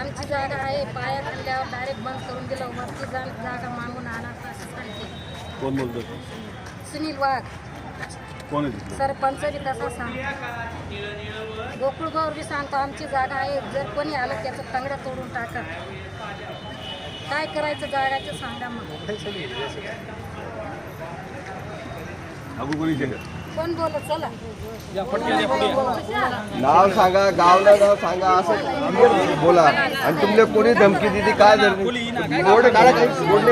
आमची जागा आहे पाया खाल्ल्यावर डायरेक्ट बंद करून दिलं वरती जा जागा मागून आणा असं सांगते कोण बोलतो सुनील वाघ. कोण आहे सरपंच बी तसा सांग. गोकुळ गौर बी सांगतो आमची जागा आहे जर कोणी आलं त्याचं तंगड्या तोडून टाका. काय करायचं जागाचं सांगा मग. अगो कोणी नाव सांगा गावला नाव सांगा असं बोला. आणि तुमले कोणी धमकी दिली काय धरली बोर्ड काढा काही बोर्ड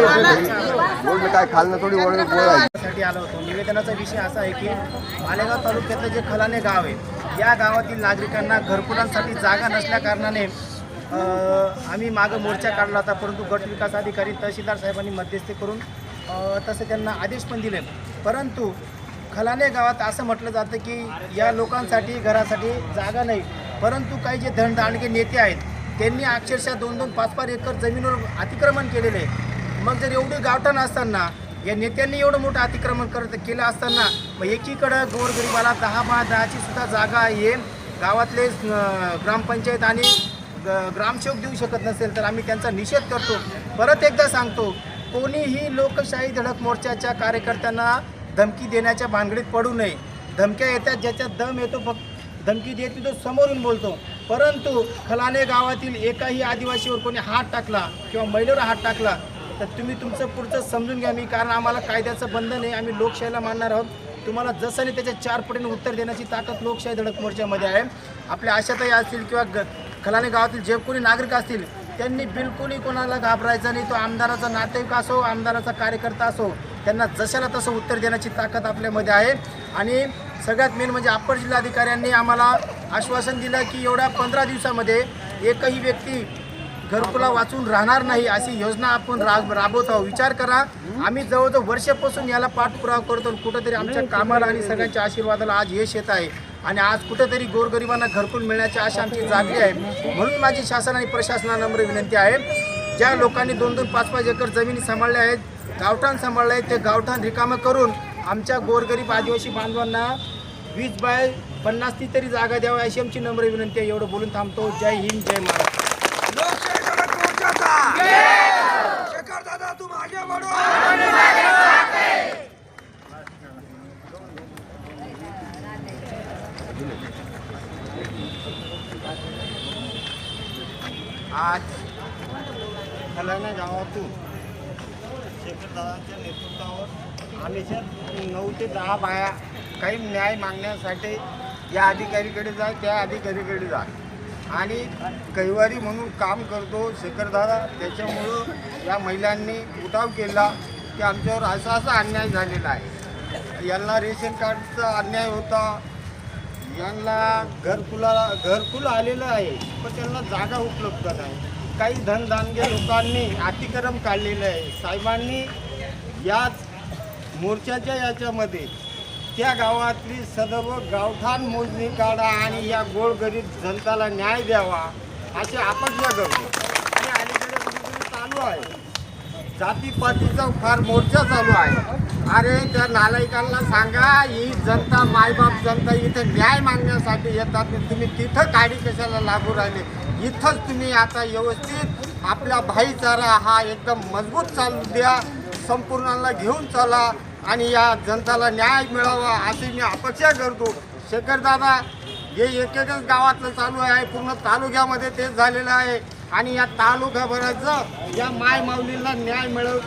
बोर्ड काय खालनं थोडी ओढसाठी आलो होतो. निवेदनाचा विषय असा आहे की मालेगाव तालुक्यातलं जे खलाने गाव आहे या गावातील नागरिकांना घरकुलांसाठी जागा नसल्या कारणाने आम्ही मागं मोर्चा काढला होता परंतु गट विकास अधिकारी तहसीलदार साहेबांनी मध्यस्थी करून तसे त्यांना आदेश पण दिले परंतु खलाने गावात असं म्हटलं जातं की या लोकांसाठी घरासाठी जागा नाही. परंतु काही जे धनदांडगे नेते आहेत त्यांनी अक्षरशः दोन दोन पाच पाच एकर जमिनीवर अतिक्रमण केलेले आहे. मग जर एवढे गावठाण असताना या नेत्यांनी एवढं मोठं अतिक्रमण करत केलं असताना मग एकीकडं गोरगरिबाला दहा बा दहाची सुद्धा जागा आहे. गावातले ग्रामपंचायत आणि ग- ग्रामसेवक देऊ शकत नसेल तर आम्ही त्यांचा निषेध करतो. परत एकदा सांगतो कोणीही लोकशाही धडक मोर्चाच्या कार्यकर्त्यांना धमकी देण्याच्या भानगडीत पडू नये. धमक्या येतात ज्याच्यात दम येतो फक्त धमकी देत तो समोरून बोलतो. परंतु खलाने गावातील एकाही आदिवासीवर कोणी हात टाकला किंवा महिलेवर हात टाकला तर तुम्ही तुमचं पुढचं समजून घ्या. मी कारण आम्हाला कायद्याचं बंधन आहे आम्ही लोकशाहीला मानणार आहोत. तुम्हाला जसं नाही त्याच्या चार पटीने उत्तर देण्याची ताकद लोकशाही धडक मोर्चामध्ये आहे. आपल्या आशाताई असतील किंवा ग खलाने गावातील जे कोणी नागरिक असतील त्यांनी बिलकुलही कोणाला घाबरायचं नाही. तो आमदाराचा नातेवाईक असो आमदाराचा कार्यकर्ता असो त्यांना जशाला तसं उत्तर देण्याची ताकद आपल्यामध्ये आहे. आणि सगळ्यात मेन म्हणजे अप्पर जिल्हाधिकाऱ्यांनी आम्हाला आश्वासन दिलं की एवढ्या पंधरा दिवसामध्ये एकही व्यक्ती घरकुला वाचून राहणार नाही अशी योजना आपण राब राबवत आहोत. विचार करा. आम्ही जवळजवळ वर्षापासून याला पाठपुरावा करतो कुठंतरी आमच्या कामाला आणि सगळ्यांच्या आशीर्वादाला आज यश येत आहे. आणि आज कुठेतरी गोरगरिबांना घरकुल मिळण्याची आशा आमची जागली आहे. म्हणून माझी शासन आणि प्रशासनाला नम्र विनंती आहे. ज्या लोकांनी दोन दोन पाच पाच एकर जमिनी सांभाळल्या आहेत गावठाण सांभाळले आहेत ते गावठाण रिकामं करून आमच्या गोरगरीब आदिवासी बांधवांना वीस बाय पन्नासची तरी जागा द्यावी अशी आमची नम्र विनंती आहे. एवढं बोलून थांबतो. जय हिंद जय महाराष्ट्र. आज गावातून शेखरदादांच्या नेतृत्वावर आम्ही सर नऊ ते दहा बाया काही न्याय मागण्यासाठी या अधिकारीकडे जा त्या अधिकारीकडे जा. आणि कैवारी म्हणून काम करतो शेखरदादा त्याच्यामुळं या महिलांनी उठाव केला की आमच्यावर असा असा अन्याय झालेला आहे. यांना रेशन कार्डचा अन्याय होता. यांना घरकुला घरकुल आलेलं आहे पण त्यांना जागा उपलब्ध नाही. काही धनदानगे लोकांनी अतिक्रम काढलेलं आहे. साहेबांनी याच मोर्चाच्या याच्यामध्ये त्या गावातली सर्व गावठाण मोजणी काढा आणि या गोडगरीब जनताला न्याय द्यावा असे अपेक्षा करतो. आणि अलीकडे चालू आहे. जातीपातीचा फार मोर्चा चालू आहे. अरे त्या नालायकांना सांगा ही जनता मायबाप जनता इथं न्याय मागण्यासाठी येतात तुम्ही तिथं काढी कशाला लागू राहिले? इथंच तुम्ही आता व्यवस्थित आपला भाईचारा हा एकदम मजबूत चालू द्या संपूर्णाला घेऊन चला आणि या जनताला न्याय मिळावा अशी मी अपेक्षा करतो. शेखरदादा हे एक एकच गावातलं चालू आहे पूर्ण तालुक्यामध्ये तेच झालेलं आहे आणि या तालुक्याभराचं या माय माऊलीला न्याय मिळव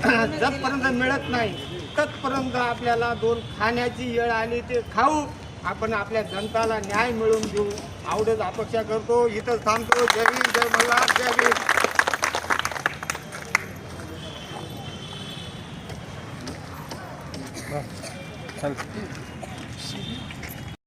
जतपर्यंत मिळत नाही. तत्पर्यंत आपल्याला दोन खाण्याची येळ आली ते खाऊ. आपण आपल्या जनताला न्याय मिळवून देऊ. आवडत अपेक्षा करतो. इथं थांबतो. जय भीम जय मल्हार जय भीम.